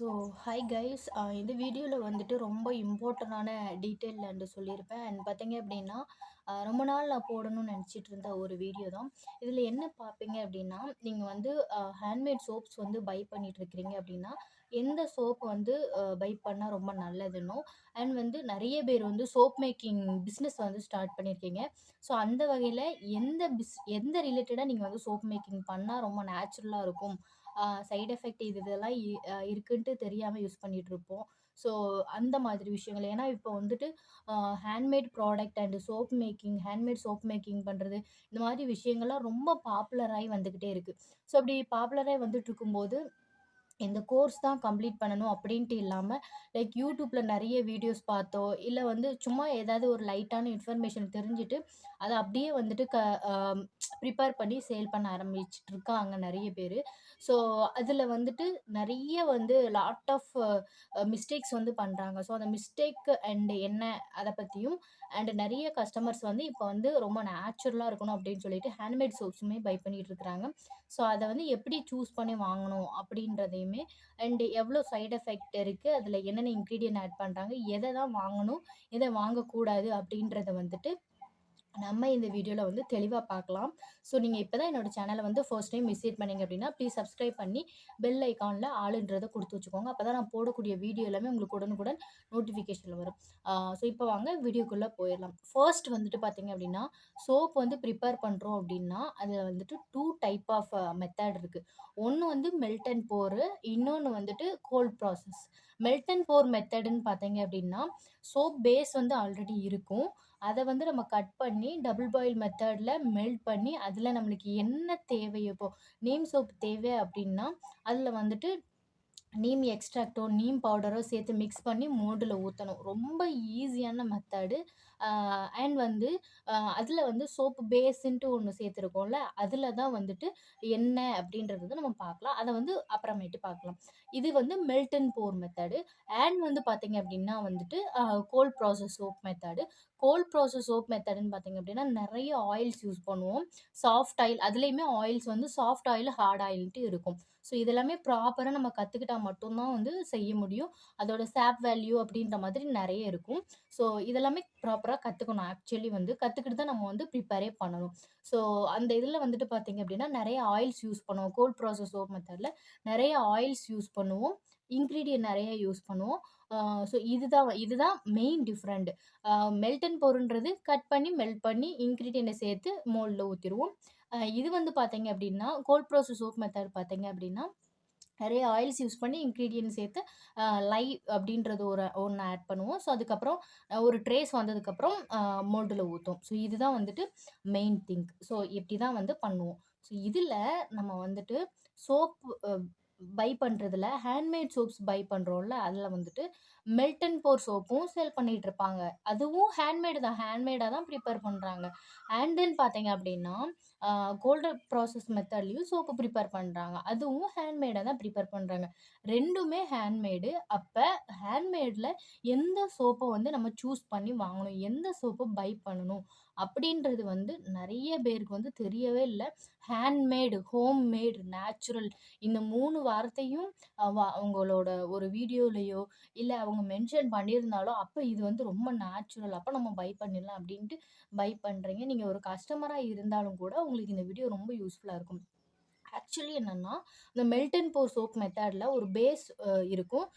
So hi guys இந்த வீடியோவில் வந்துட்டு ரொம்ப இம்பார்ட்டண்டான டீட்டெயில் அண்டு சொல்லியிருப்பேன். அண்ட் பார்த்தீங்க அப்படின்னா ரொம்ப நாள் நான் போடணும்னு நினச்சிட்டு இருந்த ஒரு வீடியோ தான். இதில் என்ன பார்ப்பீங்க அப்படின்னா நீங்கள் வந்து ஹேண்ட்மேட் சோப்ஸ் வந்து பை பண்ணிட்டு இருக்கிறீங்க அப்படின்னா எந்த சோப் வந்து பை பண்ணால் ரொம்ப நல்லதுன்னோ அண்ட் வந்து நிறைய பேர் வந்து சோப் மேக்கிங் பிஸ்னஸ் வந்து ஸ்டார்ட் பண்ணியிருக்கீங்க. ஸோ அந்த வகையில் எந்த பிஸ் எந்த ரிலேட்டடாக நீங்கள் வந்து சோப் மேக்கிங் பண்ணால் ரொம்ப நேச்சுரலாக இருக்கும்? சைடு எஃபெக்ட் இது இதெல்லாம் இ- இருக்குன்ட்டு தெரியாமல் யூஸ் பண்ணிகிட்ருப்போம் இருப்போம் ஸோ அந்த மாதிரி விஷயங்கள். ஏன்னா இப்போ வந்துட்டு handmade product and soap making handmade soap making பண்ணுறது இந்த மாதிரி விஷயங்கள்லாம் ரொம்ப பாப்புலராகி வந்துக்கிட்டே இருக்குது ஸோ அப்படி பாப்புலராகி வந்துட்டு இருக்கும்போது இந்த கோர்ஸ் தான் கம்ப்ளீட் பண்ணணும் அப்படின்ட்டு இல்லாமல் லைக் யூடியூப்பில் நிறைய வீடியோஸ் பார்த்தோ இல்லை வந்து சும்மா ஏதாவது ஒரு லைட்டான இன்ஃபர்மேஷன் தெரிஞ்சுட்டு அதை அப்படியே வந்துட்டு க ப்ரிப்பேர் பண்ணி சேல் பண்ண ஆரம்பிச்சிட்டு இருக்காங்க நிறைய பேர். ஸோ அதில் வந்துட்டு நிறைய வந்து லாட் ஆஃப் மிஸ்டேக்ஸ் வந்து பண்ணுறாங்க ஸோ அந்த மிஸ்டேக் அண்டு என்ன அதை பற்றியும் அண்ட் நிறைய கஸ்டமர்ஸ் வந்து இப்போ வந்து ரொம்ப நேச்சுரலாக இருக்கணும் அப்படின்னு சொல்லிட்டு ஹேண்ட்மேட் சோப்ஸுமே பை பண்ணிகிட்டு இருக்கிறாங்க. ஸோ அதை வந்து எப்படி சூஸ் பண்ணி வாங்கணும் அப்படின்றதையும் அண்ட் எவ்வளோ சைடு எஃபெக்ட் இருக்குது அதில் என்னென்ன இன்க்ரீடியன்ட் ஆட் பண்ணுறாங்க எதை தான் வாங்கணும் எதை வாங்கக்கூடாது அப்படின்றத வந்துட்டு நம்ம இந்த வீடியோவில் வந்து தெளிவாக பார்க்கலாம் ஸோ நீங்கள் இப்போ தான் என்னோடய சேனலை வந்து ஃபர்ஸ்ட் டைம் விசிட் பண்ணீங்க அப்படின்னா ப்ளீஸ் சப்ஸ்கிரைப் பண்ணி பெல் ஐக்கானில் ஆளுன்றதை கொடுத்து வச்சுக்கோங்க. அப்போ தான் நான் போடக்கூடிய வீடியோ எல்லாமே உங்களுக்கு உடனுக்குடன் நோட்டிஃபிகேஷனில் வரும். ஸோ இப்போ வாங்க வீடியோக்குள்ளே போயிடலாம். ஃபர்ஸ்ட் வந்துட்டு பார்த்தீங்க அப்படின்னா சோப் வந்து ப்ரிப்பேர் பண்ணுறோம் அப்படின்னா அதில் வந்துட்டு டூ டைப் ஆஃப் மெத்தட் இருக்குது ஒன்று வந்து மெல்ட் அண்ட் போரு இன்னொன்று வந்துட்டு cold process melt and pour மெத்தடுன்னு பார்த்தீங்க அப்படின்னா சோப் பேஸ் வந்து ஆல்ரெடி இருக்கும். அதை வந்து நம்ம கட் பண்ணி டபுள் பாயில் மெத்தடில் மெல்ட் பண்ணி அதில் நம்மளுக்கு என்ன தேவையோ இப்போது நீம் சோப் தேவை அப்படின்னா அதில் வந்துட்டு நீம் எக்ஸ்ட்ராக்டோ நீம் பவுடரோ சேர்த்து மிக்ஸ் பண்ணி மோடில் ஊற்றணும் ரொம்ப ஈஸியான மெத்தடு அண்ட் வந்து அதில் வந்து சோப்பு பேஸுன்ட்டு ஒன்று சேர்த்துருக்கோம்ல அதில் தான் வந்துட்டு என்ன அப்படின்றது நம்ம பார்க்கலாம். அதை வந்து அப்புறமேட்டு பார்க்கலாம். இது வந்து melt and pour method and வந்து பார்த்தீங்க அப்படின்னா வந்துட்டு cold process soap method cold process soap மெத்தடுன்னு பார்த்தீங்க அப்படின்னா நிறைய ஆயில்ஸ் யூஸ் பண்ணுவோம். சாஃப்ட் ஆயில் அதுலேயுமே ஆயில்ஸ் வந்து சாஃப்ட் ஆயில் ஹார்ட் ஆயில்ன்ட்டு இருக்கும். ஸோ இதெல்லாமே ப்ராப்பராக நம்ம கற்றுக்கிட்டா மட்டும்தான் வந்து செய்ய முடியும். அதோட சாப் வேல்யூ அப்படின்ற மாதிரி நிறைய இருக்கும். ஸோ இதெல்லாமே ப்ராப்பராக கற்றுக்கணும் ஆக்சுவலி வந்து கற்றுக்கிட்டு தான் நம்ம வந்து ப்ரிப்பேரே பண்ணணும். ஸோ அந்த இதில் வந்துட்டு பார்த்தீங்க அப்படின்னா நிறைய ஆயில்ஸ் யூஸ் பண்ணுவோம். கோல்ட் ப்ராசஸ் சோப் மெத்தடில் நிறைய ஆயில்ஸ் யூஸ் பண்ணுவோம். இன்க்ரீடியன்ட் நிறைய யூஸ் பண்ணுவோம். ஸோ இதுதான் இதுதான் மெயின் டிஃப்ரெண்ட் மெல்டன் பொருன்றது கட் பண்ணி மெல்ட் பண்ணி இன்க்ரீடியண்ட்டை சேர்த்து மோல்டில் ஊற்றிடுவோம் இது வந்து பார்த்தீங்க அப்படின்னா கோல்ட் ப்ராசஸ் சோப் மெத்தட் பார்த்தீங்க அப்படின்னா நிறைய ஆயில்ஸ் யூஸ் பண்ணி இன்க்ரீடியன்ட் சேர்த்து லை அப்படின்றது ஒரு ஒன்று ஆட் பண்ணுவோம். ஸோ அதுக்கப்புறம் ஒரு ட்ரேஸ் வந்ததுக்கப்புறம் மோல்டில் ஊற்றும் ஸோ இதுதான் வந்துட்டு மெயின் திங்க் ஸோ இப்படி தான் வந்து பண்ணுவோம். ஸோ இதில் நம்ம வந்துட்டு சோப் பை பண்ணுறதுல ஹேண்ட்மேட் சோப்ஸ் பை பண்ணுறோம்ல அதில் வந்துட்டு மெல்ட் அண்ட் போர் சோப்பும் சேல் பண்ணிகிட்டு இருப்பாங்க. அதுவும் ஹேண்ட்மேடு தான். ஹேண்ட்மேடாக தான் ப்ரிப்பேர் பண்ணுறாங்க அண்ட் தென் பார்த்தீங்க அப்படின்னா கோல்டு ப்ராசஸ் மெத்தட்லேயும் சோப்பு ப்ரிப்பேர் பண்ணுறாங்க அதுவும் ஹேண்ட்மேடாக தான் ப்ரிப்பேர் பண்ணுறாங்க ரெண்டுமே ஹேண்ட்மேடு. அப்போ ஹேண்ட்மேடில் எந்த சோப்பை வந்து நம்ம சூஸ் பண்ணி வாங்கணும்? எந்த சோப்பை பை பண்ணணும்? அப்படின்றது வந்து நிறைய பேருக்கு வந்து தெரியவே இல்லை. ஹேண்ட்மேடு ஹோம்மேடு நேச்சுரல் இந்த மூணு வார்த்தையும் அவங்களோட ஒரு வீடியோலையோ இல்லை அவங்க மென்ஷன் பண்ணியிருந்தாலோ அப்போ இது வந்து ரொம்ப நேச்சுரல் அப்போ நம்ம பை பண்ணிடலாம் அப்படின்ட்டு பை பண்ணுறீங்க நீங்கள் ஒரு கஸ்டமராக இருந்தாலும் கூட உங்களுக்கு இந்த வீடியோ ரொம்ப யூஸ்ஃபுல்லாக இருக்கும். ஆக்சுவலி என்னென்னா இந்த மெல்டன் போர் சோப் மெத்தடில் ஒரு பேஸ் இருக்கும்.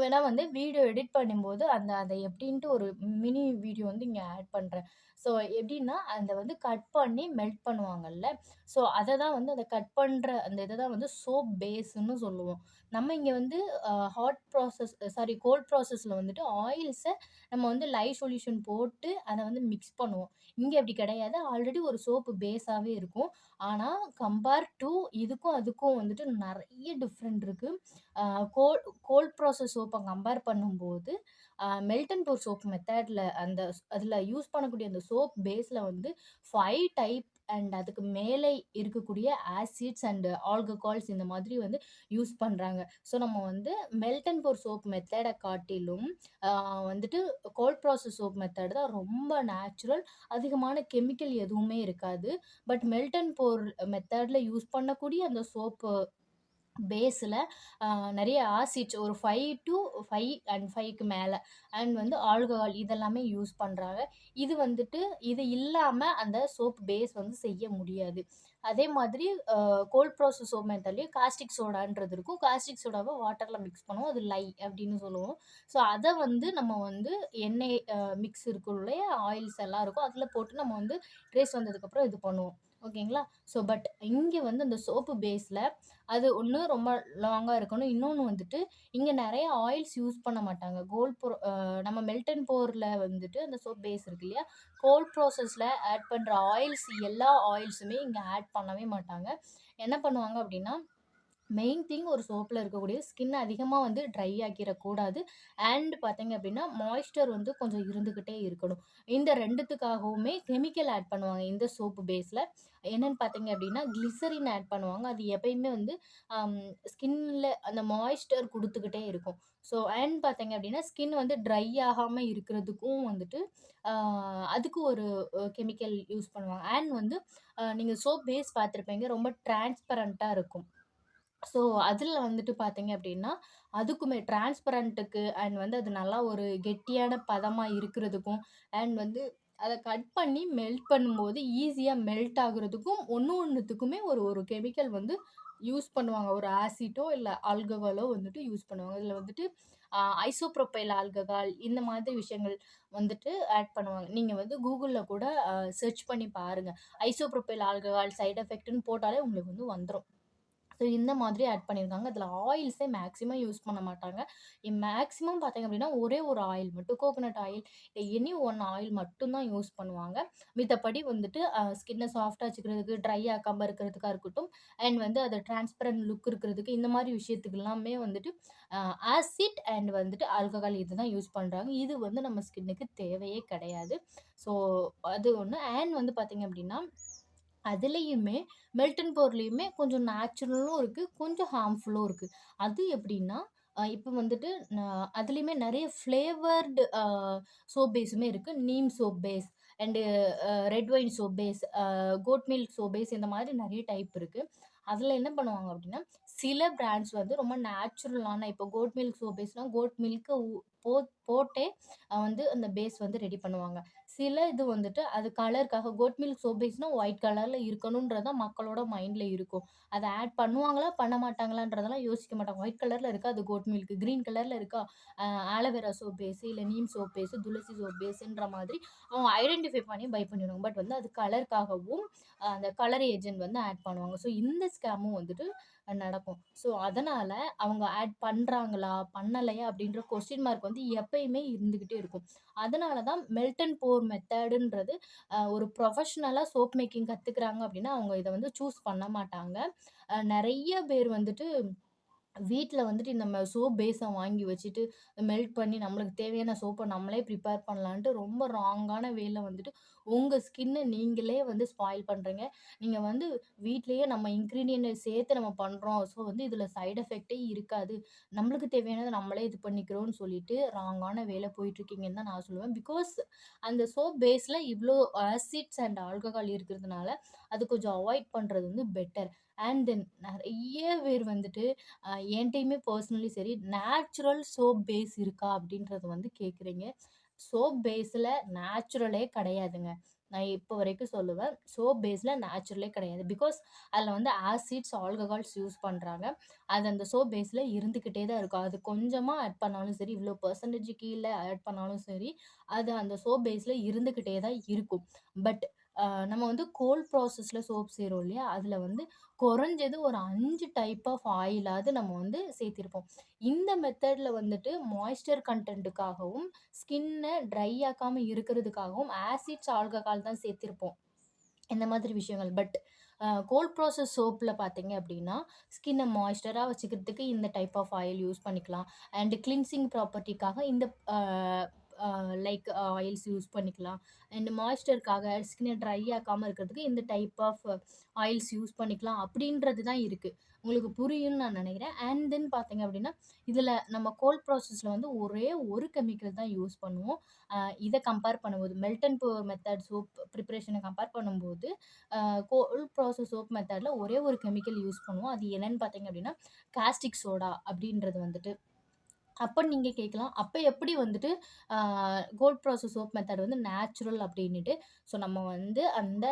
வேணால் வந்து வீடியோ எடிட் பண்ணும்போது அந்த அதை எப்படின்ட்டு ஒரு மினி வீடியோ வந்து இங்கே ஆட் பண்ணுறேன் ஸோ எப்படின்னா அந்த வந்து கட் பண்ணி மெல்ட் பண்ணுவாங்கல்ல. ஸோ அதை தான் வந்து அதை கட் பண்ணுற அந்த இதை தான் வந்து சோப் பேஸ்ன்னு சொல்லுவோம். நம்ம இங்கே வந்து ஹாட் ப்ராசஸ் சாரி கோல்ட் ப்ராசஸில் வந்துட்டு ஆயில்ஸை நம்ம வந்து லைவ் சொல்யூஷன் போட்டு அதை வந்து மிக்ஸ் பண்ணுவோம். இங்கே அப்படி கிடையாது. ஆல்ரெடி ஒரு சோப்பு பேஸாகவே இருக்கும். ஆனால் கம்பேர் டு இதுக்கும் அதுக்கும் வந்துட்டு நிறைய டிஃப்ரெண்ட் இருக்குது கோல் கோல்ட் ப்ராசஸ் சோப்பை கம்பேர் பண்ணும்போது மெல்டன் போர் சோப் மெத்தடில் அந்த அதில் யூஸ் பண்ணக்கூடிய அந்த சோப் பேஸில் வந்து ஃபைவ் டைப் அண்ட் அதுக்கு மேலே இருக்கக்கூடிய ஆசிட்ஸ் அண்ட் ஆல்கஹால்ஸ் இந்த மாதிரி வந்து யூஸ் பண்ணுறாங்க ஸோ நம்ம வந்து மெல்டன் போர் சோப் மெத்தடை காட்டிலும் வந்துட்டு கோல்ட் ப்ராசஸ் சோப் மெத்தட் தான் ரொம்ப நேச்சுரல் அதிகமான கெமிக்கல் எதுவுமே இருக்காது. பட் மெல்டன் போர் மெத்தடில் யூஸ் பண்ணக்கூடிய அந்த சோப்பு பேஸில் நிறைய ஆசிட்ஸ் ஒரு ஃபைவ் டு ஃபைவ் அண்ட் ஃபைவ்க்கு மேலே. அண்ட் வந்து ஆல்கஹால் இதெல்லாமே யூஸ் பண்ணுறாங்க இது வந்துட்டு இது இல்லாமல் அந்த சோப் பேஸ் வந்து செய்ய முடியாது. அதே மாதிரி கோல்ட் ப்ராசஸ் சோப் மெத்தட்லேயும் காஸ்டிக் சோடான்றது இருக்கும். காஸ்டிக் சோடாவை வாட்டரில் மிக்ஸ் பண்ணுவோம். அது லை அப்படின்னு சொல்லுவோம். ஸோ அதை வந்து நம்ம வந்து எண்ணெய் மிக்ஸ் இருக்குள்ள ஆயில்ஸ் எல்லாம் இருக்கும். அதில் போட்டு நம்ம வந்து ட்ரேஸ் வந்ததுக்கப்புறம் இது பண்ணுவோம். ஓகேங்களா? ஸோ பட் இங்கே வந்து அந்த சோப்பு பேஸில் அது ஒன்று ரொம்ப லாங்காக இருக்கணும். இன்னொன்று வந்துட்டு இங்கே நிறைய ஆயில்ஸ் யூஸ் பண்ண மாட்டாங்க. கோல்ட் ப்ரோ நம்ம மெல்டன் போரில் வந்துட்டு அந்த சோப் பேஸ் இருக்கு இல்லையா? கோல்ட் ப்ராசஸில் ஆட் பண்ணுற ஆயில்ஸ் எல்லா ஆயில்ஸுமே இங்கே ஆட் பண்ணவே மாட்டாங்க. என்ன பண்ணுவாங்க அப்படின்னா மெயின் திங் ஒரு சோப்பில் இருக்கக்கூடிய ஸ்கின் அதிகமாக வந்து ட்ரை ஆக்கிடக்கூடாது. அண்ட் பார்த்தீங்க அப்படின்னா மாய்ஸ்டர் வந்து கொஞ்சம் இருந்துக்கிட்டே இருக்கணும். இந்த ரெண்டுத்துக்காகவுமே கெமிக்கல் ஆட் பண்ணுவாங்க இந்த சோப்பு பேஸில் என்னென்னு பார்த்தீங்க அப்படின்னா கிளிசரின் ஆட் பண்ணுவாங்க. அது எப்பயுமே வந்து ஸ்கின்னில் அந்த மாய்ஸ்டர் கொடுத்துக்கிட்டே இருக்கும். ஸோ அண்ட் பார்த்தீங்க அப்படின்னா ஸ்கின் வந்து ட்ரை ஆகாமல் இருக்கிறதுக்கும் வந்துட்டு அதுக்கு ஒரு கெமிக்கல் யூஸ் பண்ணுவாங்க. அண்ட் வந்து நீங்கள் சோப் பேஸ் பார்த்துருப்பீங்க ரொம்ப டிரான்ஸ்பரண்ட்டாக இருக்கும். ஸோ அதில் வந்துட்டு பார்த்தீங்க அப்படின்னா அதுக்குமே டிரான்ஸ்பரண்ட்டுக்கு அண்ட் வந்து அது நல்லா ஒரு கெட்டியான பதமாக இருக்கிறதுக்கும் அண்ட் வந்து அதை கட் பண்ணி மெல்ட் பண்ணும்போது ஈஸியாக மெல்ட் ஆகுறதுக்கும் ஒன்று ஒன்றுத்துக்குமே ஒரு ஒரு கெமிக்கல் வந்து யூஸ் பண்ணுவாங்க. ஒரு ஆசிட்டோ இல்லை ஆல்கஹாலோ வந்துட்டு யூஸ் பண்ணுவாங்க. இதில் வந்துட்டு ஐசோப்ரோப்பைல் ஆல்கஹால் இந்த மாதிரி விஷயங்கள் வந்துட்டு ஆட் பண்ணுவாங்க. நீங்கள் வந்து கூகுளில் கூட சர்ச் பண்ணி பாருங்கள் ஐசோப்ரோப்பைல் ஆல்கஹால் சைட் எஃபெக்ட்னு போட்டாலே உங்களுக்கு வந்து வந்துடும் ஸோ இந்த மாதிரி ஆட் பண்ணியிருக்காங்க. அதில் ஆயில்ஸே மேக்ஸிமம் யூஸ் பண்ண மாட்டாங்க. மேக்ஸிமம் பார்த்திங்க அப்படின்னா ஒரே ஒரு ஆயில் மட்டும் coconut oil any one oil மட்டும்தான் யூஸ் பண்ணுவாங்க. மித்தபடி வந்துட்டு ஸ்கின்னை சாஃப்டாக வச்சுக்கிறதுக்கு ட்ரை ஆக்காமல் இருக்கிறதுக்காக இருக்கட்டும் அண்ட் வந்து அது டிரான்ஸ்பரண்ட் லுக் இருக்கிறதுக்கு இந்த மாதிரி விஷயத்துக்கு எல்லாமே வந்துட்டு ஆசிட் அண்ட் வந்துட்டு ஆல்கஹால் இது தான் யூஸ் பண்ணுறாங்க இது வந்து நம்ம ஸ்கின்னுக்கு தேவையே கிடையாது. ஸோ அது ஒன்று அண்ட் வந்து பார்த்திங்க அப்படின்னா அதுலேயுமே மெல்டன் போர்லேயுமே கொஞ்சம் நேச்சுரலும் இருக்குது கொஞ்சம் ஹார்ம்ஃபுல்லும் இருக்குது அது எப்படின்னா இப்போ வந்துட்டு அதுலேயுமே நிறைய ஃப்ளேவர்டு சோப் பேஸுமே இருக்குது neem soap base and red wine soap base goat milk soap base இந்த மாதிரி நிறைய டைப் இருக்குது அதில் என்ன பண்ணுவாங்க அப்படின்னா சில பிராண்ட்ஸ் வந்து ரொம்ப நேச்சுரலான இப்போ கோட் மில்க் சோப் பேஸ்னால் கோட் மில்க்கை போ போட்டே வந்து அந்த பேஸ் வந்து ரெடி பண்ணுவாங்க. சில இது வந்துட்டு அது கலருக்காக கோட் மில்க் சோப் பேஸ்னால் ஒயிட் கலரில் இருக்கணுன்றது மக்களோட மைண்டில் இருக்கும். அதை ஆட் பண்ணுவாங்களா பண்ண மாட்டாங்களான்றதெல்லாம் யோசிக்க மாட்டாங்க. ஒயிட் கலரில் இருக்கா அது கோட் மில்க் க்ரீன் கலரில் இருக்கா ஆலோவேரா சோப் பேஸு இல்லை neem soap base tulsi soap பேஸுன்ற மாதிரி அவங்க ஐடென்டிஃபை பண்ணி பை பண்ணிடுவாங்க. பட் வந்து அது கலருக்காகவும் அந்த கலர் ஏஜென்ட் வந்து ஆட் பண்ணுவாங்க. ஸோ இந்த ஸ்கேமும் வந்துட்டு நடக்கும். ஸோ அதனால் அவங்க ஆட் பண்ணுறாங்களா பண்ணலையா? அப்படின்ற கொஸ்டின் மார்க் வந்து எப்பயுமே இருந்துக்கிட்டே இருக்கும். அதனால தான் மெல்டன் போர் மெத்தடுன்றது ஒரு ப்ரொஃபஷ்னலாக சோப் மேக்கிங் கற்றுக்குறாங்க அப்படின்னா அவங்க இதை வந்து சூஸ் பண்ண மாட்டாங்க. நிறைய பேர் வந்துட்டு வீட்டில் வந்துட்டு இந்த சோப் பேஸை வாங்கி வச்சுட்டு மெல்ட் பண்ணி நம்மளுக்கு தேவையான சோப்பை நம்மளே ப்ரிப்பேர் பண்ணலான்ட்டு ரொம்ப ராங்கான வேல வந்துட்டு உங்கள் ஸ்கின்னை நீங்களே வந்து ஸ்பாயில் பண்ணுறீங்க நீங்கள் வந்து வீட்லேயே நம்ம இன்க்ரீடியண்ட்டை சேர்த்து நம்ம பண்ணுறோம் ஸோ வந்து இதில் சைட் எஃபெக்டே இருக்காது. நம்மளுக்கு தேவையானதை நம்மளே இது பண்ணிக்கிறோம்னு சொல்லிட்டு ராங்கான வேலை போயிட்டுருக்கீங்கன்னு தான் நான் சொல்லுவேன். பிகாஸ் அந்த சோப் பேஸில் இவ்வளோ ஆசிட்ஸ் அண்ட் ஆல்கஹால் இருக்கிறதுனால அது கொஞ்சம் அவாய்ட் பண்ணுறது வந்து பெட்டர் அண்ட் தென் நிறைய பேர் வந்துட்டு என்கிட்டையுமே பர்சனலி சரி நேச்சுரல் சோப் பேஸ் இருக்கா அப்படின்றத வந்து கேட்குறீங்க சோப் பேஸில் நேச்சுரலே கிடையாதுங்க. நான் இப்போ வரைக்கும் சொல்லுவேன். சோப் பேஸில் நேச்சுரலே கிடையாது. பிகாஸ் அதில் வந்து ஆசிட்ஸ் ஆல்கஹால்ஸ் யூஸ் பண்ணுறாங்க அது அந்த சோப் பேஸில் இருந்துக்கிட்டே தான் இருக்கும். அது கொஞ்சமாக ஆட் பண்ணாலும் சரி இவ்வளோ பர்சன்டேஜ் கீழே ஆட் பண்ணாலும் சரி அது அந்த சோப் பேஸில் இருந்துக்கிட்டே தான் இருக்கும். பட் நம்ம வந்து கோல்ட் ப்ராசஸில் சோப் செய்கிறோம் இல்லையா? அதில் வந்து குறைஞ்சது ஒரு அஞ்சு டைப் ஆஃப் ஆயிலாவது நம்ம வந்து சேர்த்திருப்போம். இந்த மெத்தடில் வந்துட்டு மாய்ஸ்டர் கண்டென்ட்டுக்காகவும் ஸ்கின்னை ட்ரை ஆக்காமல் இருக்கிறதுக்காகவும் ஆசிட்ஸ் ஆல்கஹால் தான் சேர்த்திருப்போம். இந்த மாதிரி விஷயங்கள். பட் கோல்ட் ப்ராசஸ் சோப்பில் பார்த்தீங்க அப்படின்னா ஸ்கின்னை மாய்ஸ்டராக வச்சுக்கிறதுக்கு இந்த டைப் ஆஃப் ஆயில் யூஸ் பண்ணிக்கலாம். அண்டு கிளின்சிங் ப்ராப்பர்ட்டிக்காக இந்த லைக் ஆயில்ஸ் யூஸ் பண்ணிக்கலாம் அண்ட் மாய்ஸ்டருக்காக ஸ்கின்னை ட்ரை ஆக்காமல் இருக்கிறதுக்கு இந்த டைப் ஆஃப் ஆயில்ஸ் யூஸ் பண்ணிக்கலாம் அப்படின்றது தான் இருக்குது உங்களுக்கு புரியும்னு நான் நினைக்கிறேன். அண்ட் தென் பார்த்தீங்க அப்படின்னா, இதில் நம்ம கோல்ட் ப்ராசஸில் வந்து ஒரே ஒரு கெமிக்கல் தான் யூஸ் பண்ணுவோம். இதை கம்பேர் பண்ணும்போது மெல்ட் அண்ட் மெத்தட் சோப் ப்ரிப்ரேஷனை கம்பேர் பண்ணும்போது, கோல்ட் ப்ராசஸ் சோப் மெத்தடில் ஒரே ஒரு கெமிக்கல் யூஸ் பண்ணுவோம். அது என்னன்னு பார்த்தீங்க அப்படின்னா, காஸ்டிக் சோடா அப்படின்றது வந்துட்டு அப்போ நீங்கள் கேட்கலாம், அப்போ எப்படி வந்துட்டு கோல்ட் ப்ராசஸ் சோப் மெத்தட் வந்து நேச்சுரல் அப்படின்னுட்டு. ஸோ நம்ம வந்து அந்த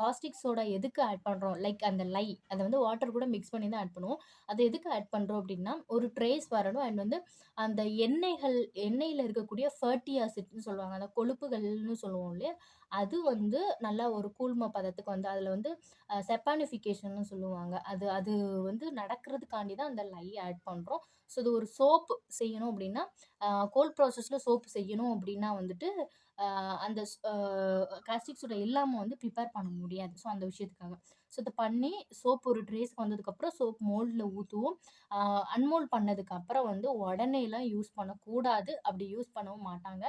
காஸ்டிக்ஸோட காஸ்டிக் சோடா எதுக்கு ஆட் பண்ணுறோம் லைக் அந்த லை அதை வந்து வாட்டர் கூட மிக்ஸ் பண்ணி தான் ஆட் பண்ணுவோம். அதை எதுக்கு ஆட் பண்ணுறோம் அப்படின்னா, ஒரு ட்ரேஸ் வரணும் அண்ட் வந்து அந்த எண்ணெய்கள் எண்ணெயில் இருக்கக்கூடிய ஃபர்ட்டி ஆசிட்னு சொல்லுவாங்க. அந்த கொழுப்புகள்னு சொல்லுவோம் இல்லையா? அது வந்து நல்லா ஒரு கூழ்ம பதத்துக்கு வந்து அதில் வந்து செப்பானிஃபிகேஷன்னு சொல்லுவாங்க. அது அது வந்து நடக்கிறதுக்காண்டி தான் அந்த லை ஆட் பண்ணுறோம் ஸோ இது ஒரு சோப்பு செய்யணும் அப்படின்னா, கோல்ட் ப்ராசஸில் சோப்பு செய்யணும் அப்படின்னா வந்துட்டு, அந்த காஸ்டிக்ஸோட இல்லாமல் வந்து ப்ரிப்பேர் பண்ண முடியாது. ஸோ அந்த விஷயத்துக்காக. ஸோ இதை பண்ணி சோப் ஒரு ட்ரேஸ்க்கு வந்ததுக்கப்புறம் சோப் மோல்டில் ஊற்றுவோம் அன்மோல்ட் பண்ணதுக்கப்புறம் வந்து உடனேலாம் யூஸ் பண்ணக்கூடாது. அப்படி யூஸ் பண்ணவும் மாட்டாங்க.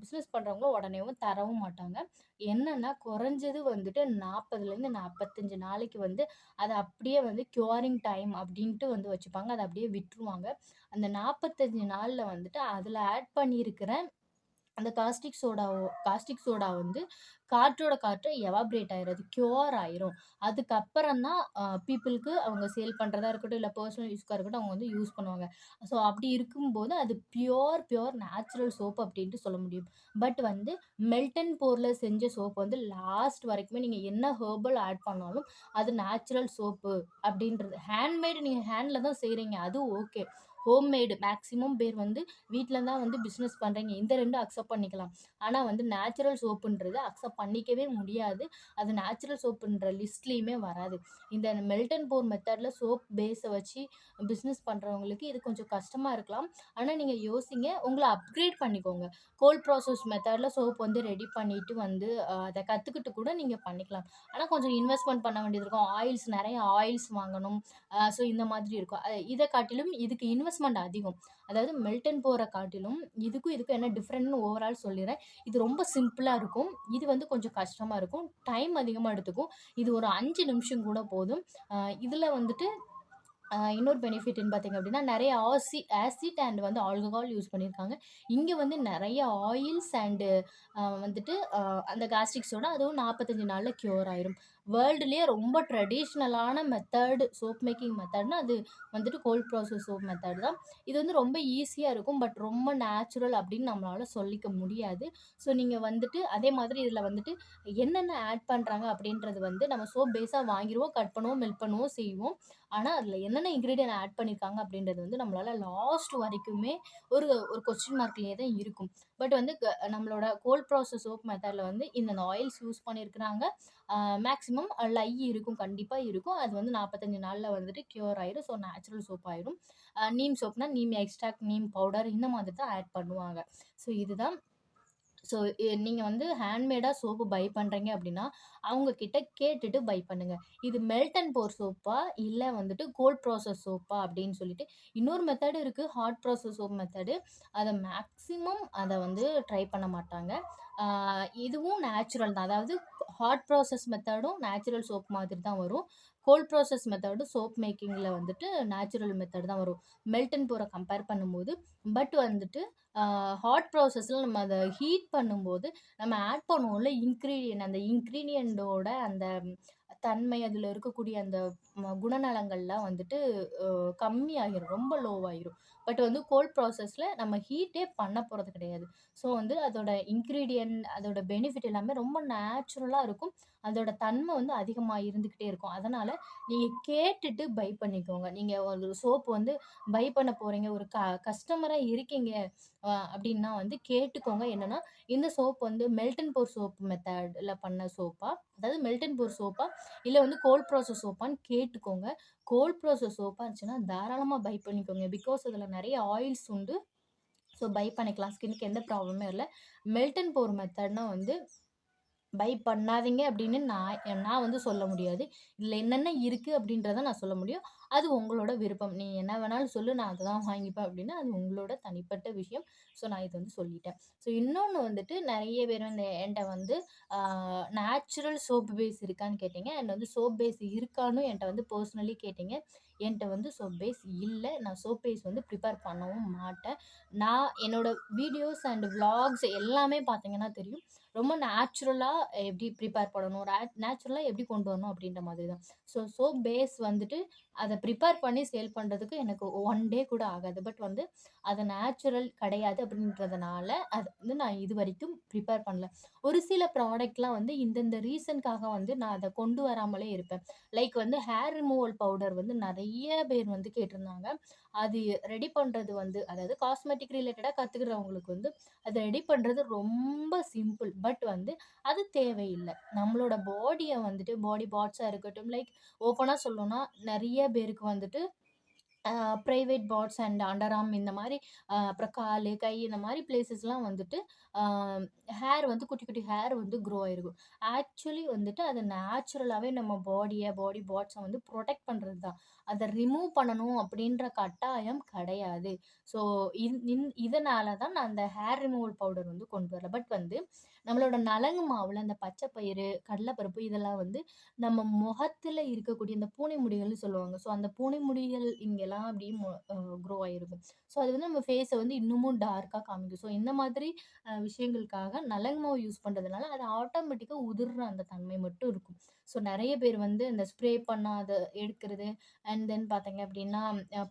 பிஸ்னஸ் பண்ணுறவங்களும் உடனேவும் தரவும் மாட்டாங்க. என்னென்னா குறைஞ்சது வந்துட்டு 40லேருந்து 45 நாளைக்கு வந்து அதை அப்படியே வந்து க்யூரிங் டைம் அப்படின்ட்டு வந்து வச்சுப்பாங்க. அதை அப்படியே விட்டுருவாங்க. அந்த நாற்பத்தஞ்சு நாளில் வந்துட்டு அதில் ஆட் பண்ணியிருக்கிற அந்த காஸ்டிக் சோடாவோ காஸ்டிக் சோடா வந்து காற்றோட காற்று எவாப்ரேட் ஆயிரும். அது க்யூர் ஆயிரும். அதுக்கப்புறம் தான் பீப்புளுக்கு அவங்க சேல் பண்ணுறதா இருக்கட்டும், இல்லை பர்சனல் யூஸ்க்காக இருக்கட்டும் அவங்க வந்து யூஸ் பண்ணுவாங்க. ஸோ அப்படி இருக்கும்போது அது பியோர் பியோர் நேச்சுரல் சோப் அப்படின்ட்டு சொல்ல முடியும். பட் வந்து மெல்டன் போரில் செஞ்ச சோப் வந்து லாஸ்ட் வரைக்குமே நீங்கள் என்ன ஹெர்பல் ஆட் பண்ணாலும், அது நேச்சுரல் சோப்பு அப்படின்றது. ஹேண்ட்மேடு நீங்கள் ஹேண்டில் தான் செய்கிறீங்க அது ஓகே. ஹோம்மேடு மேக்ஸிமம் பேர் வந்து வீட்டில் தான் வந்து பிஸ்னஸ் பண்ணுறீங்க இந்த ரெண்டும் அக்செப்ட் பண்ணிக்கலாம். ஆனால் வந்து நேச்சுரல் சோப்புன்றது அக்செப்ட் பண்ணிக்கவே முடியாது. அது நேச்சுரல் சோப்புன்ற லிஸ்ட்லேயுமே வராது. இந்த மெல்டன் போர் மெத்தடில் சோப் பேஸை வச்சு பிஸ்னஸ் பண்ணுறவங்களுக்கு இது கொஞ்சம் கஷ்டமாக இருக்கலாம். ஆனால் நீங்கள் யோசிங்க. உங்களை அப்கிரேட் பண்ணிக்கோங்க. கோல்ட் ப்ராசஸ் மெத்தடில் சோப் வந்து ரெடி பண்ணிவிட்டு வந்து அதை கற்றுக்கிட்டு கூட நீங்கள் பண்ணிக்கலாம். ஆனால் கொஞ்சம் இன்வெஸ்ட்மெண்ட் பண்ண வேண்டியது இருக்கும். ஆயில்ஸ் நிறைய ஆயில்ஸ் வாங்கணும். ஸோ இந்த மாதிரி இருக்கும். இதை காட்டிலும் இதுக்கு இன்வெஸ்ட் இன்வெஸ்ட்மெண்ட் அதிகம். அதாவது மெல்டன் போகிற காட்டிலும் இதுக்கும் இதுக்கும் என்ன டிஃப்ரெண்ட்னு ஓவரால் சொல்லிடுறேன் இது ரொம்ப சிம்பிளாக இருக்கும். இது வந்து கொஞ்சம் கஷ்டமாக இருக்கும். டைம் அதிகமாக எடுத்துக்கும். இது ஒரு அஞ்சு நிமிஷம் கூட போதும். இதில் வந்துட்டு இன்னொரு பெனிஃபிட்ன்னு பார்த்தீங்க அப்படின்னா, நிறைய ஆசி ஆசிட் அண்ட் வந்து ஆல்கஹால் யூஸ் பண்ணியிருக்காங்க. இங்கே வந்து நிறைய ஆயில்ஸ் அண்டு வந்துட்டு அந்த காஸ்டிக் அதுவும் நாற்பத்தஞ்சு நாளில் க்யூர் ஆயிரும். வேர்ல்டுலேயே ரொம்ப ட்ரெடிஷ்னலான மெத்தடு சோப் மேக்கிங் மெத்தட்னா அது வந்துட்டு கோல்ட் ப்ராசஸ் சோப் மெத்தட் தான். இது வந்து ரொம்ப ஈஸியாக இருக்கும். பட் ரொம்ப நேச்சுரல் அப்படின்னு நம்மளால சொல்லிக்க முடியாது. ஸோ நீங்கள் வந்துட்டு அதே மாதிரி இதில் வந்துட்டு என்னென்ன ஆட் பண்ணுறாங்க அப்படின்றது வந்து நம்ம சோப் பேஸாக வாங்கிடுவோம் கட் பண்ணுவோம், மெல்ட் பண்ணுவோம், செய்வோம். ஆனால் அதில் என்னென்ன இன்க்ரீடியன்ட் ஆட் பண்ணியிருக்காங்க அப்படின்றது வந்து நம்மளால் லாஸ்ட் வரைக்குமே ஒரு ஒரு கொஸ்டின் மார்க்லேயே தான் இருக்கும். பட் வந்து க நம்மளோட கோல்ட் ப்ராசஸ் சோப் மெத்தடில் வந்து இந்த ஆயில்ஸ் யூஸ் பண்ணியிருக்கிறாங்க. மேக்ஸிமம் லை இருக்கும். கண்டிப்பாக இருக்கும். அது வந்து நாற்பத்தஞ்சு நாளில் வந்துட்டு க்யூர் ஆயிரும். ஸோ நேச்சுரல் சோப் ஆயிரும். நீம் சோப்னா நீம் எக்ஸ்ட்ராக்ட், நீம் பவுடர் இந்த மாதிரி தான் ஆட் பண்ணுவாங்க. ஸோ இதுதான் ஸோ நீங்கள் வந்து ஹேண்ட்மேடாக சோப்பு பை பண்ணுறீங்க அப்படின்னா, அவங்கக்கிட்ட கேட்டுட்டு பை பண்ணுங்கள் இது மெல்ட் அண்ட் போர் சோப்பா? இல்லை வந்துட்டு கோல்ட் ப்ராசஸ் சோப்பா? அப்படின்னு சொல்லிட்டு. இன்னொரு மெத்தடு இருக்குது ஹாட் ப்ராசஸ் சோப் மெத்தடு. அதை மேக்ஸிமம் அதை வந்து ட்ரை பண்ண மாட்டாங்க. இதுவும் நேச்சுரல் தான். அதாவது ஹாட் ப்ராசஸ் மெத்தடும் நேச்சுரல் சோப் மாதிரி தான் வரும். கோல்ட் ப்ராசஸ் மெத்தடும் சோப் மேக்கிங்கில் வந்துட்டு நேச்சுரல் மெத்தட் தான் வரும். மெல்டன் அண்ட் கம்பேர் பண்ணும்போது. பட் வந்துட்டு ஹாட் ப்ராசஸில் நம்ம அதை ஹீட் பண்ணும்போது, நம்ம ஆட் பண்ணுவோம்ல இன்க்ரீடியன்ட் அந்த இன்க்ரீடியண்டோட அந்த தன்மை அதில் இருக்கக்கூடிய அந்த குணநலங்கள்லாம் வந்துட்டு கம்மியாகிடும் ரொம்ப லோவாகிடும் பட் வந்து கோல்ட் ப்ராசஸில் நம்ம ஹீட்டே பண்ண போகிறது கிடையாது. ஸோ வந்து அதோட இன்க்ரீடியன்ட் அதோட பெனிஃபிட் எல்லாமே ரொம்ப நேச்சுரலாக இருக்கும். அதோட தன்மை வந்து அதிகமாக இருந்துக்கிட்டே இருக்கும். அதனால் நீங்கள் கேட்டுட்டு பை பண்ணிக்கோங்க. நீங்கள் ஒரு சோப்பு வந்து பை பண்ண போகிறீங்க ஒரு க கஸ்டமராக இருக்கீங்க அப்படின்னா வந்து கேட்டுக்கோங்க. என்னன்னா, இந்த சோப் வந்து மெல்டன் போர் சோப் மெத்தடில் பண்ண சோப்பா? அதாவது மெல்டன் போர் சோப்பா? இல்லை வந்து கோல்ட் ப்ராசஸ் சோப்பான்னு கேட்டுக்கோங்க. கோல்ட் ப்ராசஸ் சோப்பாக இருந்துச்சுன்னா தாராளமாக பை பண்ணிக்கோங்க. பிகாஸ் அதில் நிறைய ஆயில்ஸ் உண்டு. ஸோ பை பண்ணிக்கலாம். ஸ்கின்னுக்கு எந்த ப்ராப்ளமே இல்லை மெல்டன் போர் மெத்தட்னா வந்து பை பண்ணாதீங்க அப்படின்னு நான் நான் வந்து சொல்ல முடியாது. இதில் என்னென்ன இருக்குது அப்படின்றத நான் சொல்ல முடியும். அது உங்களோட விருப்பம். நீ என்ன வேணாலும் சொல்லு, நான் அதை தான் வாங்கிப்பேன் அப்படின்னா அது உங்களோட தனிப்பட்ட விஷயம். ஸோ நான் இது வந்து சொல்லிட்டேன். ஸோ இன்னொன்று வந்துட்டு நிறைய பேர் வந்து என்கிட்ட வந்து நேச்சுரல் சோப் பேஸ் இருக்கான்னு கேட்டீங்க. அண்ட் வந்து சோப் பேஸ் இருக்கான்னு என்கிட்ட வந்து பர்சனலி கேட்டீங்க. என்கிட்ட வந்து சோப் பேஸ் இல்லை நான் சோப் பேஸ் வந்து ப்ரிப்பேர் பண்ணவும் மாட்டேன். நான் என்னோட வீடியோஸ் அண்ட் விளாக்ஸ் எல்லாமே பார்த்தீங்கன்னா தெரியும். ரொம்ப நேச்சுரலாக எப்படி ப்ரிப்பேர் பண்ணணும், ஒரு நேச்சுரலாக எப்படி கொண்டு வரணும் அப்படின்ற மாதிரி தான். ஸோ சோப் பேஸ் வந்துட்டு அதை ப்ரிப்பேர் பண்ணி சேல் பண்ணுறதுக்கு எனக்கு ஒன் டே கூட ஆகாது. பட் வந்து அது நேச்சுரல் கிடையாது அப்படின்றதுனால, அது வந்து நான் இது வரைக்கும் ப்ரிப்பேர் பண்ணல. ஒரு சில ப்ராடக்ட்லாம் வந்து இந்தந்த ரீசனுக்காக வந்து நான் அதை கொண்டு வராமலே இருப்பேன். லைக் வந்து ஹேர் ரிமூவல் பவுடர் வந்து நிறைய பேர் வந்து கேட்டிருந்தாங்க. அது ரெடி பண்ணுறது வந்து அதாவது காஸ்மெட்டிக் ரிலேட்டடாக கற்றுக்கிறவங்களுக்கு வந்து அது ரெடி பண்ணுறது ரொம்ப சிம்பிள். பட் வந்து அது தேவையில்லை நம்மளோட பாடியை வந்துட்டு பாடி பார்ட்ஸாக இருக்கட்டும், லைக் ஓப்பனாக சொல்லணும்னா நிறைய பேருக்கு வந்துட்டு private pots parts and under இந்த மாதிரி அப்புறம் கால் கை இந்த மாதிரி பிளேசஸ்லாம் வந்துட்டு ஹேர் வந்து குட்டி, குட்டி ஹேர் வந்து க்ரோ ஆகிருக்கும் ஆக்சுவலி வந்துட்டு அது நேச்சுரலாகவே நம்ம பாடியை பாடி பாட்ஸை வந்து ப்ரொடெக்ட் பண்ணுறது தான். அதை ரிமூவ் பண்ணணும் அப்படின்ற கட்டாயம் கிடையாது. ஸோ இந் இதனால தான் நான் அந்த ஹேர் ரிமூவல் பவுடர் வந்து கொண்டு வரல. பட் வந்து நம்மளோட நலங்கு மாவில் அந்த பச்சை பயிறு, கடலைப்பருப்பு இதெல்லாம் வந்து நம்ம முகத்தில் இருக்கக்கூடிய அந்த பூனை முடிகள்னு சொல்லுவாங்க. ஸோ அந்த பூனை முடிகள் இங்கெல்லாம் அப்படியே மொ க்ரோ ஆகிருக்கும் ஸோ அது வந்து நம்ம ஃபேஸை வந்து இன்னமும் டார்க்காக காமிக்கும். ஸோ இந்த மாதிரி விஷயங்களுக்காக நலங்கு மாவு யூஸ் பண்ணுறதுனால அது ஆட்டோமேட்டிக்காக உதிர்ற அந்த தன்மை மட்டும் இருக்கும். ஸோ நிறைய பேர் வந்து இந்த ஸ்ப்ரே பண்ணால் அதை எடுக்கிறது, அண்ட் தென் பார்த்தீங்க அப்படின்னா,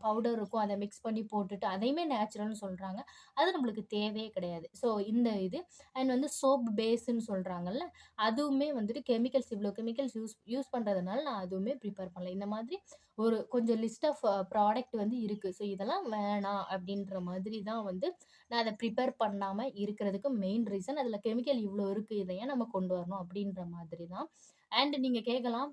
பவுடர் இருக்கும். அதை மிக்ஸ் பண்ணி போட்டுட்டு அதையுமே நேச்சுரல்னு சொல்கிறாங்க அது நம்மளுக்கு தேவையே கிடையாது. ஸோ இந்த இது அண்ட் வந்து சோப் பேஸுன்னு சொல்கிறாங்கல்ல அதுவுமே வந்துட்டு கெமிக்கல்ஸ் இவ்வளோ கெமிக்கல்ஸ் யூஸ் யூஸ் பண்ணுறதுனால நான் அதுவுமே ப்ரிப்பேர் பண்ணல. இந்த மாதிரி ஒரு கொஞ்சம் லிஸ்ட் ஆஃப் ப்ராடக்ட் வந்து இருக்குது ஸோ இதெல்லாம் வேணாம் அப்படின்ற மாதிரி தான் வந்து நான் அதை ப்ரிப்பேர் பண்ணாமல் இருக்கிறதுக்கு மெயின் ரீசன். அதில் கெமிக்கல் இவ்வளோ இருக்குது இதையே ஏன் நம்ம கொண்டு வரணும் அப்படின்ற மாதிரி தான். அண்ட் நீங்கள் கேட்கலாம்,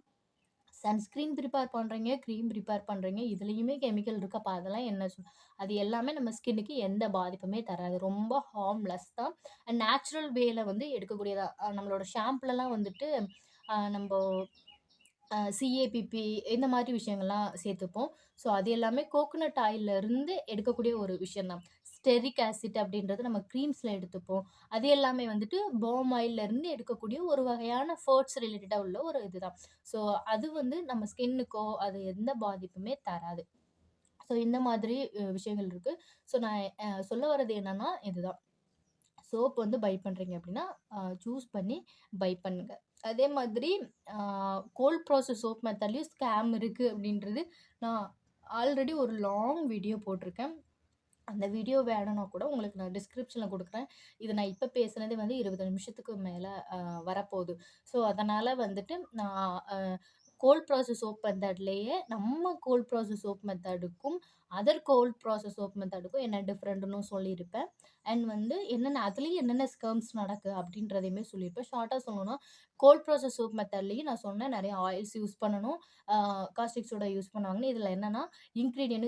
சன்ஸ்க்ரீன் ப்ரிப்பேர் பண்ணுறீங்க க்ரீம் ப்ரிப்பேர் பண்ணுறீங்க இதுலேயுமே கெமிக்கல் இருக்கப்பா அதெல்லாம் என்ன சொல் அது எல்லாமே நம்ம ஸ்கின்னுக்கு எந்த பாதிப்புமே தராது. ரொம்ப ஹார்ம்லெஸ் தான். அண்ட் நேச்சுரல் வேல வந்து எடுக்கக்கூடியதாக நம்மளோட ஷாம்புலலாம் வந்துட்டு நம்ம சிஏபிபி இந்த மாதிரி விஷயங்கள்லாம் சேர்த்துப்போம். ஸோ அது எல்லாமே கோகோனட் ஆயில்ல இருந்து எடுக்கக்கூடிய ஒரு விஷயந்தான் ஸ்டெரிக் ஆசிட் அப்படின்றது நம்ம க்ரீம்ஸில் எடுத்துப்போம். அது எல்லாமே வந்துட்டு பாம் ஆயில்ல எடுக்கக்கூடிய ஒரு வகையான ஃபர்ட்ஸ் ரிலேட்டடாக உள்ள ஒரு இதுதான். ஸோ அது வந்து நம்ம ஸ்கின்னுக்கோ அது எந்த பாதிப்புமே தராது. ஸோ இந்த மாதிரி விஷயங்கள் இருக்குது ஸோ நான் சொல்ல வர்றது என்னன்னா இதுதான். சோப் வந்து பை பண்ணுறீங்க அப்படின்னா, சூஸ் பண்ணி பை பண்ணுங்க. அதே மாதிரி கோல்ட் ப்ராசஸ் சோப் மெத்தட்லேயும் ஸ்கேம் இருக்குது அப்படின்றது நான் ஆல்ரெடி ஒரு லாங் வீடியோ போட்டிருக்கேன். அந்த வீடியோ வேணும்னா கூட உங்களுக்கு நான் டிஸ்கிரிப்ஷனில் கொடுக்குறேன் இது நான் இப்போ பேசுனதே வந்து 20 நிமிஷத்துக்கு மேலே வரப்போகுது ஸோ அதனால் வந்துட்டு நான் கோல்ட் ப்ராசஸ் சோப் மெத்தட்லேயே நம்ம கோல்ட் ப்ராசஸ் சோப் மெத்தடுக்கும், அதர் கோல்ட் ப்ராசஸ் சோப் மெத்தடுக்கும் என்ன டிஃப்ரெண்ட்டுன்னு சொல்லியிருப்பேன். அண்ட் வந்து என்னென்ன அதுலேயும் என்னென்ன ஸ்கேம்ஸ் நடக்குது அப்படின்றதையுமே சொல்லியிருப்பேன். ஷார்ட்டாக சொல்லணும்னா, கோல்ட் ப்ராசஸ் சோப் மெத்தட்லேயும் நான் சொன்னேன் நிறைய ஆயில்ஸ் யூஸ் பண்ணணும். காஸ்டிக் சோடா யூஸ் பண்ணுவாங்கன்னு. இதுல என்னன்னா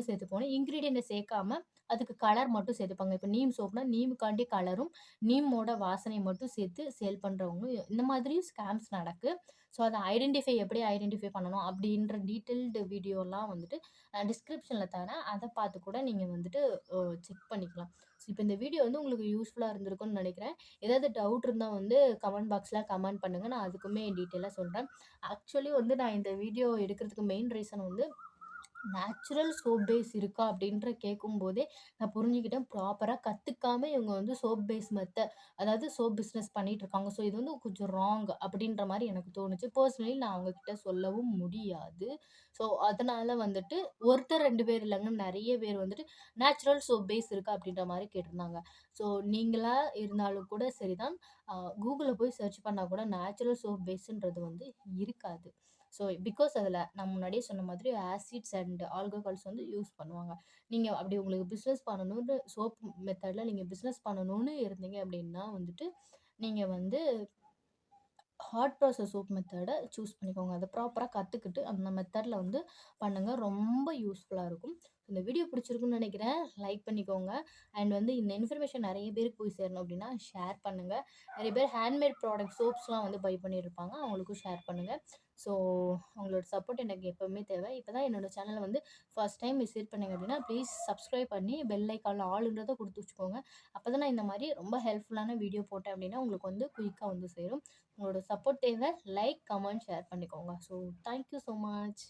சேர்த்து போகணும் இன்க்ரீடியண்ட்டை சேர்க்காம அதுக்கு கலர் மட்டும் சேர்த்துப்பாங்க. இப்போ நீம் சோப்னா நீமுக்காண்டி கலரும், நீமோட வாசனை மட்டும் சேர்த்து சேல் பண்ணுறவங்களும் இந்த மாதிரியும் ஸ்கேம்ஸ் நடக்கு. ஸோ அதை ஐடென்டிஃபை எப்படி ஐடென்டிஃபை பண்ணணும் அப்படின்ற டீட்டெயில்டு வீடியோலாம் வந்துட்டு நான் தரேன். அதை பார்த்து கூட நீங்கள் வந்துட்டு செக் பண்ணிக்கலாம். ஸோ இப்போ இந்த வீடியோ வந்து உங்களுக்கு யூஸ்ஃபுல்லாக இருந்திருக்கும்னு நினைக்கிறேன் ஏதாவது டவுட் இருந்தால் வந்து கமெண்ட் பாக்ஸில் கமெண்ட் பண்ணுங்கள் நான் அதுக்குமே டீட்டெயிலாக சொல்கிறேன் ஆக்சுவலி வந்து நான் இந்த வீடியோ எடுக்கிறதுக்கு மெயின் ரீசன் வந்து நேச்சுரல் சோப் பேஸ் இருக்கா அப்படின்ற கேட்கும்போதே நான் புரிஞ்சுக்கிட்டேன். ப்ராப்பராக கற்றுக்காம இவங்க வந்து சோப் பேஸ் மெத்த அதாவது சோப் பிஸ்னஸ் பண்ணிட்டு இருக்காங்க. ஸோ இது வந்து கொஞ்சம் ராங் அப்படின்ற மாதிரி எனக்கு தோணுச்சு. பர்சனலி நான் அவங்க கிட்ட சொல்லவும் முடியாது. ஸோ அதனால வந்துட்டு ஒருத்தர் ரெண்டு பேர் இல்லைங்க நிறைய பேர் வந்துட்டு நேச்சுரல் சோப் பேஸ் இருக்கா அப்படின்ற மாதிரி கேட்டிருந்தாங்க. ஸோ நீங்களா இருந்தாலும் கூட சரிதான். கூகுளில் போய் சர்ச் பண்ணால் கூட நேச்சுரல் சோப் பேஸ்ன்றது வந்து இருக்காது. ஸோ பிகாஸ் அதில் நான் முன்னாடியே சொன்ன மாதிரி ஆசிட்ஸ் அண்ட் ஆல்கஹால்ஸ் வந்து யூஸ் பண்ணுவாங்க. நீங்கள் அப்படி உங்களுக்கு பிஸ்னஸ் பண்ணணும்னு சோப் மெத்தடில் நீங்கள் பிஸ்னஸ் பண்ணணும்னு இருந்தீங்க அப்படின்னா வந்துட்டு, நீங்கள் வந்து ஹாட் ப்ராசஸ் சோப் மெத்தடை சூஸ் பண்ணிக்கோங்க. அதை ப்ராப்பராக கற்றுக்கிட்டு அந்த மெத்தடில் வந்து பண்ணுங்கள் ரொம்ப யூஸ்ஃபுல்லாக இருக்கும். இந்த வீடியோ பிடிச்சிருக்குன்னு நினைக்கிறேன் லைக் பண்ணிக்கோங்க அண்ட் வந்து இந்த இன்ஃபர்மேஷன் நிறைய பேருக்கு போய் சேரணும் அப்படின்னா ஷேர் பண்ணுங்கள் நிறைய பேர் ஹேண்ட்மேட் ப்ராடக்ட் சோப்ஸ்லாம் வந்து பை பண்ணியிருப்பாங்க அவங்களுக்கும் ஷேர் பண்ணுங்கள் ஸோ உங்களோட சப்போர்ட் எனக்கு எப்போவுமே தேவை. இப்போ தான் என்னோட சேனலை வந்து ஃபர்ஸ்ட் டைம் விசிட் பண்ணிங்க அப்படின்னா ப்ளீஸ் சப்ஸ்கிரைப் பண்ணி பெல் ஐக்கானில் ஆளுன்றதை கொடுத்து வச்சுக்கோங்க. அப்போ தான் நான் இந்த மாதிரி ரொம்ப ஹெல்ப்ஃபுல்லான வீடியோ போட்டேன் அப்படின்னா உங்களுக்கு வந்து குயிக்காக வந்து சேரும். உங்களோட சப்போர்ட் தேவை. லைக் கமெண்ட் ஷேர் பண்ணிக்கோங்க. So thank you so much